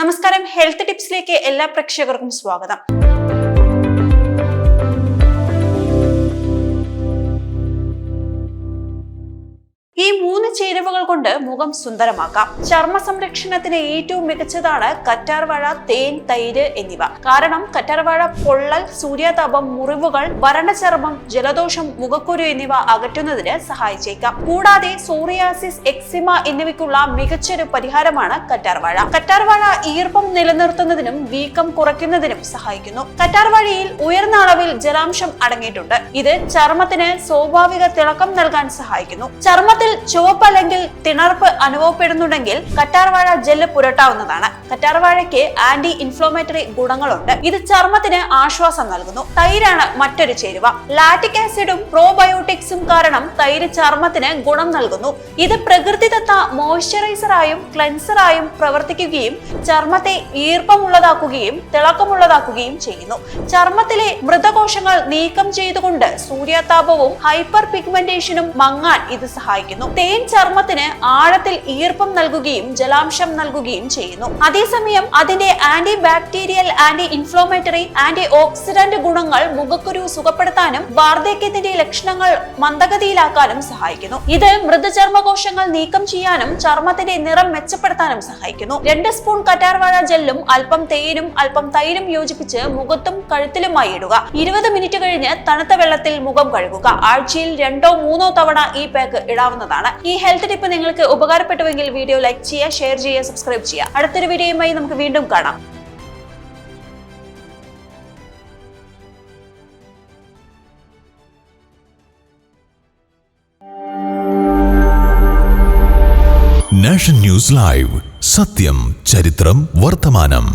നമസ്കാരം. ഹെൽത്ത് ടിപ്സിലേക്ക് എല്ലാ പ്രേക്ഷകർക്കും സ്വാഗതം. ചേരുവകൾ കൊണ്ട് മുഖം സുന്ദരമാക്കാം. ചർമ്മ സംരക്ഷണത്തിന് ഏറ്റവും മികച്ചതാണ് കറ്റാർവാഴ തേൻ തൈര് എന്നിവ. കാരണം കറ്റാർവാഴ പൊള്ളൽ സൂര്യാതാപം മുറിവുകൾ വരണ്ട ചർമ്മം ജലദോഷം മുഖക്കുരു എന്നിവ അകറ്റുന്നതിന് സഹായിച്ചേക്കാം. കൂടാതെ സോറിയാസിസ് എക്സിമ എന്നിവയ്ക്കുള്ള മികച്ചൊരു പരിഹാരമാണ് കറ്റാർവാഴ. കറ്റാർവാഴ ഈർപ്പം നിലനിർത്തുന്നതിനും വീക്കം കുറയ്ക്കുന്നതിനും സഹായിക്കുന്നു. കറ്റാർവാഴയിൽ ഉയർന്ന അളവിൽ ജലാംശം അടങ്ങിയിട്ടുണ്ട്. ഇത് ചർമ്മത്തിന് സ്വാഭാവിക തിളക്കം നൽകാൻ സഹായിക്കുന്നു. ചർമ്മത്തിൽ ചുവപ്പ് അല്ലെങ്കിൽ തിണർപ്പ് അനുഭവപ്പെടുന്നുണ്ടെങ്കിൽ കറ്റാർവാഴ ജെല്ല് പുരട്ടാവുന്നതാണ്. കറ്റാർവാഴയ്ക്ക് ആന്റി ഇൻഫ്ലോമേറ്ററി ഗുണങ്ങളുണ്ട്. ഇത് ചർമ്മത്തിന് ആശ്വാസം നൽകുന്നു. തൈരാണ് മറ്റൊരു ചേരുവ. ലാറ്റിക് ആസിഡും പ്രോബയോട്ടിക്സും കാരണം തൈര് ചർമ്മത്തിന് ഗുണം നൽകുന്നു. ഇത് പ്രകൃതിദത്ത മോയ്സ്ചറൈസറായും ക്ലെൻസറായും പ്രവർത്തിക്കുകയും ചർമ്മത്തെ ഈർപ്പമുള്ളതാക്കുകയും തിളക്കമുള്ളതാക്കുകയും ചെയ്യുന്നു. ചർമ്മത്തിലെ മൃതകോശങ്ങൾ നീക്കം ചെയ്തുകൊണ്ട് സൂര്യാതാപവും ഹൈപ്പർ പിഗ്മെന്റേഷനും മങ്ങാൻ ഇത് സഹായിക്കുന്നു. തേൻ ചർമ്മത്തിന് ആഴത്തിൽ ഈർപ്പം നൽകുകയും ജലാംശം നൽകുകയും ചെയ്യുന്നു. അതേസമയം അതിന്റെ anti bacterial anti inflammatory anti oxidant ഗുണങ്ങൾ മുഖക്കുരു സുഖപ്പെടുത്താനും വാർദ്ധക്യത്തിന്റെ ലക്ഷണങ്ങൾ മന്ദഗതിയിലാക്കാനും സഹായിക്കുന്നു. ഇത് മൃതചർമ്മകോശങ്ങൾ നീക്കം ചെയ്യാനും ചർമ്മത്തിന്റെ നിറം മെച്ചപ്പെടുത്താനും സഹായിക്കുന്നു. രണ്ട് സ്പൂൺ കറ്റാർവാഴ ജെല്ലും അല്പം തേനും അല്പം തൈരും യോജിപ്പിച്ച് മുഖത്തും കഴുത്തിലുമായി ഇടുക. ഇരുപത് മിനിറ്റ് കഴിഞ്ഞ് തണുത്ത വെള്ളത്തിൽ മുഖം കഴുകുക. ആഴ്ചയിൽ രണ്ടോ മൂന്നോ തവണ ഈ പാക്ക് ഇടാവുന്നതാണ്. ഈ ഹെൽത്ത് ടിപ്പ് നിങ്ങൾക്ക് ഉപകാരപ്പെട്ടുവെങ്കിൽ വീഡിയോ ലൈക്ക് ചെയ്യുക ഷെയർ ചെയ്യുക സബ്സ്ക്രൈബ് ചെയ്യുക. അടുത്തൊരു വീഡിയോയുമായി നമുക്ക് വീണ്ടും കാണാം. നാഷൻ ന്യൂസ് ലൈവ് സത്യം ചരിത്രം വർത്തമാനം